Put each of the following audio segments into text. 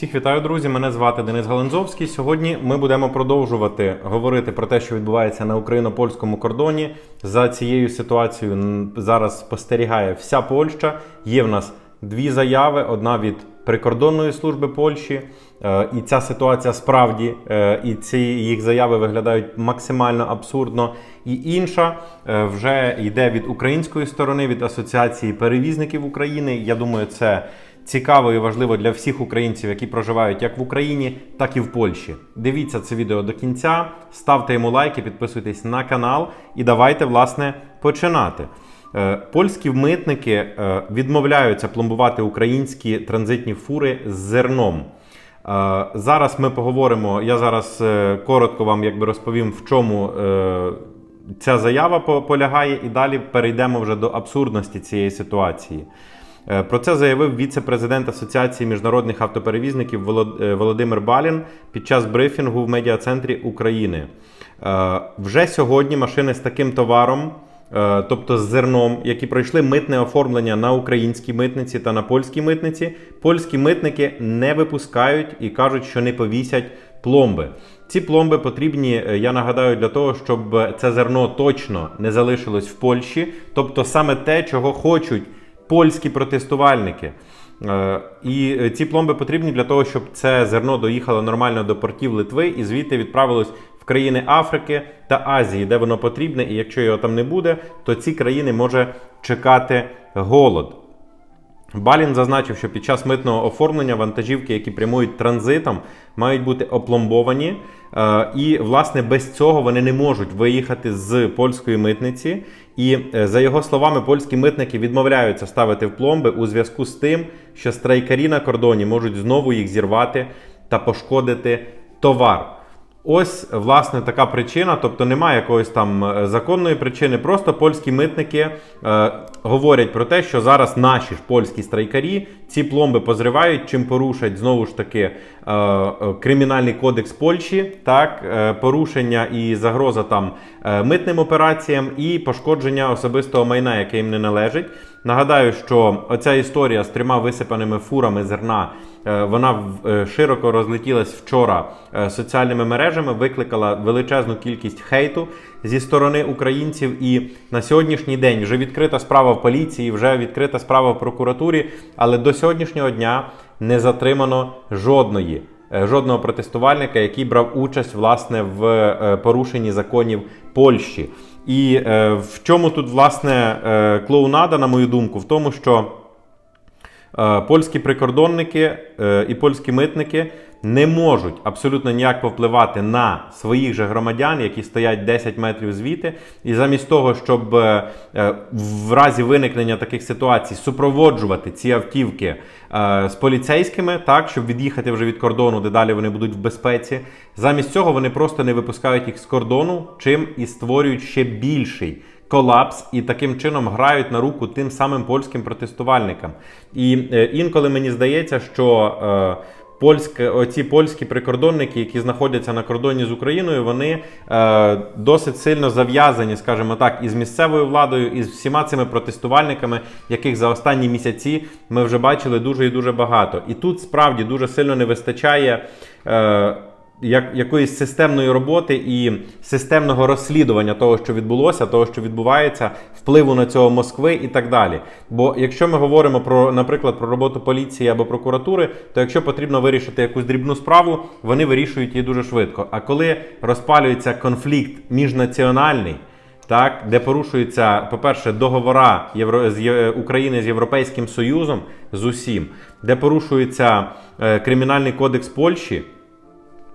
Всіх вітаю, друзі! Мене звати Денис Галанзовський. Сьогодні ми будемо продовжувати говорити про те, що відбувається на україно-польському кордоні. За цією ситуацією зараз спостерігає вся Польща. Є в нас дві заяви: одна від прикордонної служби Польщі. Е, І ця ситуація справді е, і ці їх заяви виглядають максимально абсурдно. І інша е, вже йде від української сторони, від Асоціації перевізників України. Я думаю, це цікаво і важливо для всіх українців, які проживають як в Україні, так і в Польщі. Дивіться це відео до кінця, ставте йому лайки, підписуйтесь на канал і давайте власне починати. Е, Польські митники е, відмовляються пломбувати українські транзитні фури з зерном. Е, Зараз ми поговоримо. Я зараз коротко вам якби розповім, в чому ця заява полягає, і далі перейдемо вже до абсурдності цієї ситуації. Е, Про це заявив віце-президент Асоціації міжнародних автоперевізників е, Володимир Балін під час брифінгу в медіа-центрі України. Е, Вже сьогодні машини з таким товаром, тобто з зерном, які пройшли митне оформлення на українській митниці та на польській митниці, польські митники не випускають і кажуть, що не повісять пломби. Ці пломби потрібні, я нагадаю, для того, щоб це зерно точно не залишилось в Польщі, тобто саме те, чого хочуть польські протестувальники. Е, І ці пломби потрібні для того, щоб це зерно доїхало нормально до портів Литви і звідти відправилось в країни Африки та Азії, де воно потрібне. І якщо його там не буде, то ці країни може чекати голод. Балін зазначив, що під час митного оформлення вантажівки, які прямують транзитом, мають бути опломбовані. Е, І, власне, без цього вони не можуть виїхати з польської митниці. І, е, за його словами, польські митники відмовляються ставити в пломби у зв'язку з тим, що страйкарі на кордоні можуть знову їх зірвати та пошкодити товар. Ось власне така причина, тобто немає якоїсь там е, законної причини. Просто польські митники е, говорять про те, що зараз наші ж польські страйкарі ці пломби позривають, чим порушать знову ж таки е, е, кримінальний кодекс Польщі, так е, порушення і загроза там е, митним операціям і пошкодження особистого майна, яке їм не належить. Нагадаю, що оця історія з трьома висипаними фурами зерна. Е, Вона е, широко розлетілась вчора е, соціальними мережами, викликала величезну кількість хейту зі сторони українців. І на сьогоднішній день вже відкрита справа в поліції, вже відкрита справа в прокуратурі, але до сьогоднішнього дня не затримано жодної. Жодного протестувальника, який брав участь власне в порушенні законів Польщі. І е, в чому тут власне е, клоунада, на мою думку, в тому, що Е, Польські прикордонники е, і польські митники не можуть абсолютно ніяк повпливати на своїх же громадян, які стоять 10 метрів звідти. І замість того, щоб е, е, в разі виникнення таких ситуацій супроводжувати ці автівки е, з поліцейськими, так щоб від'їхати вже від кордону, де далі вони будуть в безпеці. Замість цього вони просто не випускають їх з кордону, чим і створюють ще більший колапс і таким чином грають на руку тим самим польським протестувальникам. І інколи мені здається, що е, польське, оці польські прикордонники, які знаходяться на кордоні з Україною, вони е, досить сильно зав'язані, скажімо так, із місцевою владою, і з всіма цими протестувальниками, яких за останні місяці ми вже бачили дуже і дуже багато. І тут справді дуже сильно не вистачає. Е, як, якоїсь системної роботи і системного розслідування того, що відбулося, того, що відбувається, впливу на цього Москви і так далі. Бо якщо ми говоримо про, наприклад, про роботу поліції або прокуратури, то якщо потрібно вирішити якусь дрібну справу, вони вирішують її дуже швидко. А коли розпалюється конфлікт міжнаціональний, так, де порушуються, по-перше, договора Євро... з Є- України з Європейським Союзом з усім, де порушується е, кримінальний кодекс Польщі.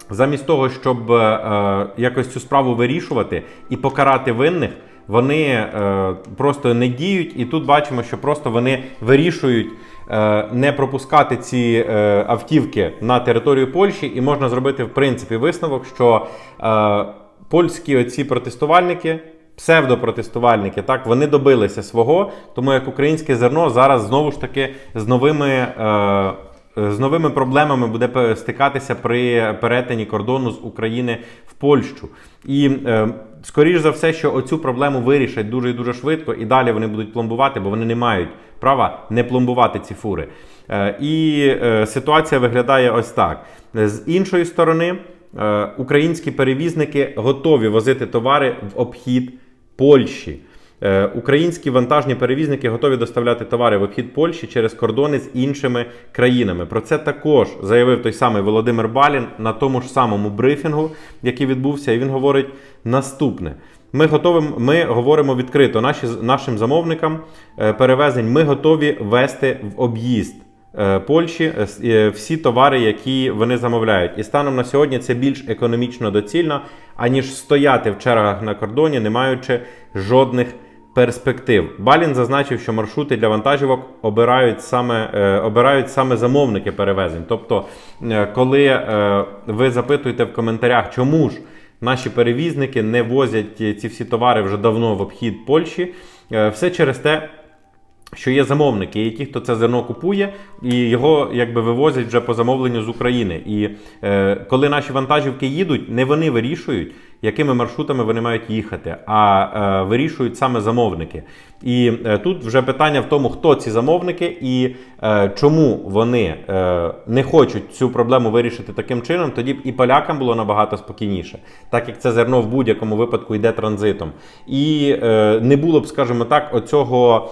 Замість того, щоб е, е, якось цю справу вирішувати і покарати винних, вони е, просто не діють. І тут бачимо, що просто вони вирішують е, не пропускати ці е, автівки на територію Польщі, і можна зробити в принципі висновок, що е, польські оці протестувальники. Псевдопротестувальники, так вони добилися свого, тому як українське зерно зараз знову ж таки з новими е, з новими проблемами буде стикатися при перетині кордону з України в Польщу. І е, скоріш за все, що оцю проблему вирішать дуже і дуже швидко, і далі вони будуть пломбувати, бо вони не мають права не пломбувати ці фури. Е, і е, ситуація виглядає ось так. З іншої сторони, е, українські перевізники готові возити товари в обхід Польщі. Е, Українські вантажні перевізники готові доставляти товари в обхід Польщі через кордони з іншими країнами. Про це також заявив той самий Володимир Балін на тому ж самому брифінгу, який відбувся, і він говорить наступне. Ми готовим, ми говоримо відкрито наші, нашим замовникам е, перевезень. Ми готові вести в об'їзд е, Польщі всі товари, які вони замовляють. І станом на сьогодні це більш економічно доцільно, аніж стояти в чергах на кордоні, не маючи жодних перспектив. Балін зазначив, що маршрути для вантажівок обирають саме, е, обирають саме замовники перевезень. Тобто, е, коли е, ви запитуєте в коментарях, чому ж наші перевізники не возять ці всі товари вже давно в обхід Польщі, все через те, що є замовники, і ті, хто це зерно купує, і його якби вивозять вже по замовленню з України. І е, коли наші вантажівки їдуть, не вони вирішують, якими маршрутами вони мають їхати, а е, вирішують саме замовники. І е, тут вже питання в тому, хто ці замовники і е, чому вони е, не хочуть цю проблему вирішити таким чином, тоді б і полякам було набагато спокійніше, так як це зерно в будь-якому випадку йде транзитом. І е, не було б, скажімо так, оцього.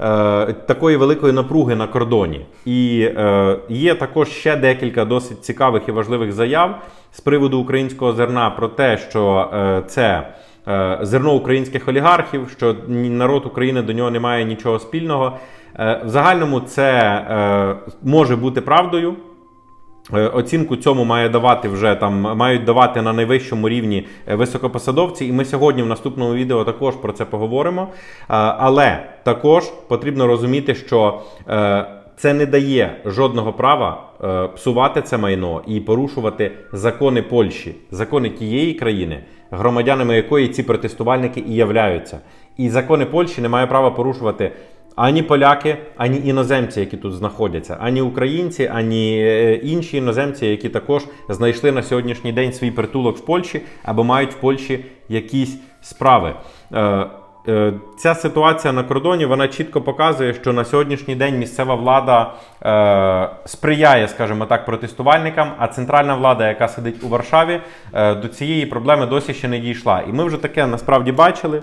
Е, такої великої напруги на кордоні. І е, є також ще декілька досить цікавих і важливих заяв з приводу українського зерна про те, що е, це зерно українських олігархів, що народ України до нього не має нічого спільного. В загальному це може бути правдою. Е, Оцінку цьому має давати вже там мають давати на найвищому рівні е, високопосадовці, і ми сьогодні в наступному відео також про це поговоримо. Е, Але також потрібно розуміти, що це не дає жодного права псувати це майно і порушувати закони Польщі, закони тієї країни, громадянами якої ці протестувальники і являються. І закони Польщі не має права порушувати ані поляки, ані іноземці, які тут знаходяться, ані українці, ані е, інші іноземці, які також знайшли на сьогоднішній день свій притулок в Польщі або мають в Польщі якісь справи. Е, е, Ця ситуація на кордоні вона чітко показує, що на сьогоднішній день місцева влада е, сприяє, скажімо так, протестувальникам, а центральна влада, яка сидить у Варшаві, е, до цієї проблеми досі ще не дійшла. І ми вже таке насправді бачили.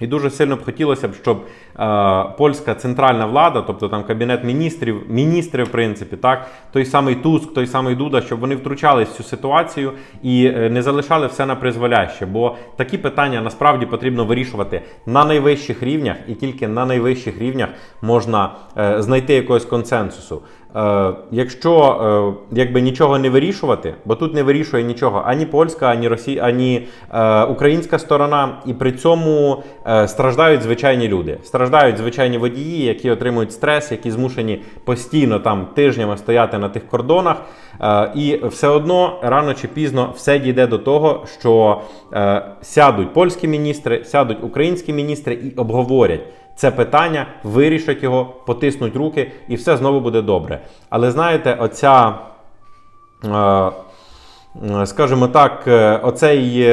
І дуже сильно б хотілося б, щоб е, польська центральна влада, тобто там кабінет міністрів, міністри, в принципі, так, той самий Туск, той самий Дуда, щоб вони втручались в цю ситуацію і е, не залишали все на призволяще. Бо такі питання насправді потрібно вирішувати на найвищих рівнях, і тільки на найвищих рівнях можна е, знайти якогось консенсусу. Е, якщо е, якби нічого не вирішувати, бо тут не вирішує нічого ані польська, ані Росія, ані е, українська сторона, і при цьому страждають звичайні люди. Страждають звичайні водії, які отримують стрес, які змушені постійно там тижнями стояти на тих кордонах. І все одно рано чи пізно все дійде до того, що сядуть польські міністри, сядуть українські міністри і обговорять це питання, вирішать його, потиснуть руки, і все знову буде добре. Але знаєте, оця. е, е, Скажімо так, е, оцей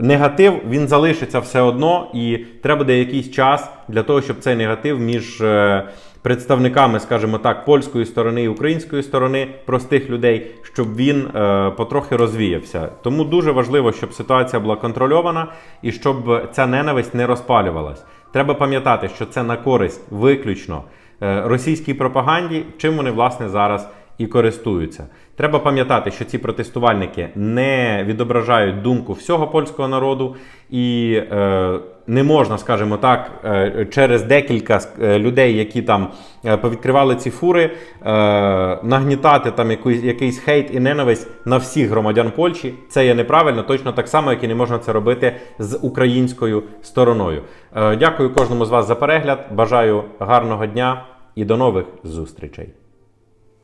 негатив він залишиться все одно, і треба буде якийсь час для того, щоб цей негатив між е, представниками, скажімо так, польської сторони і української сторони простих людей, щоб він е, потрохи розвіявся. Тому дуже важливо, щоб ситуація була контрольована і щоб ця ненависть не розпалювалась. Треба пам'ятати, що це на користь виключно е, російській пропаганді, чим вони власне зараз і користуються. Треба пам'ятати, що ці протестувальники не відображають думку всього польського народу, і е, не можна, скажімо так, е, через декілька е, людей, які там е, повідкривали ці фури, е, нагнітати там якийсь, якийсь хейт і ненависть на всіх громадян Польщі. Це є неправильно, точно так само, як і не можна це робити з українською стороною. Е, дякую кожному з вас за перегляд. Бажаю гарного дня і до нових зустрічей.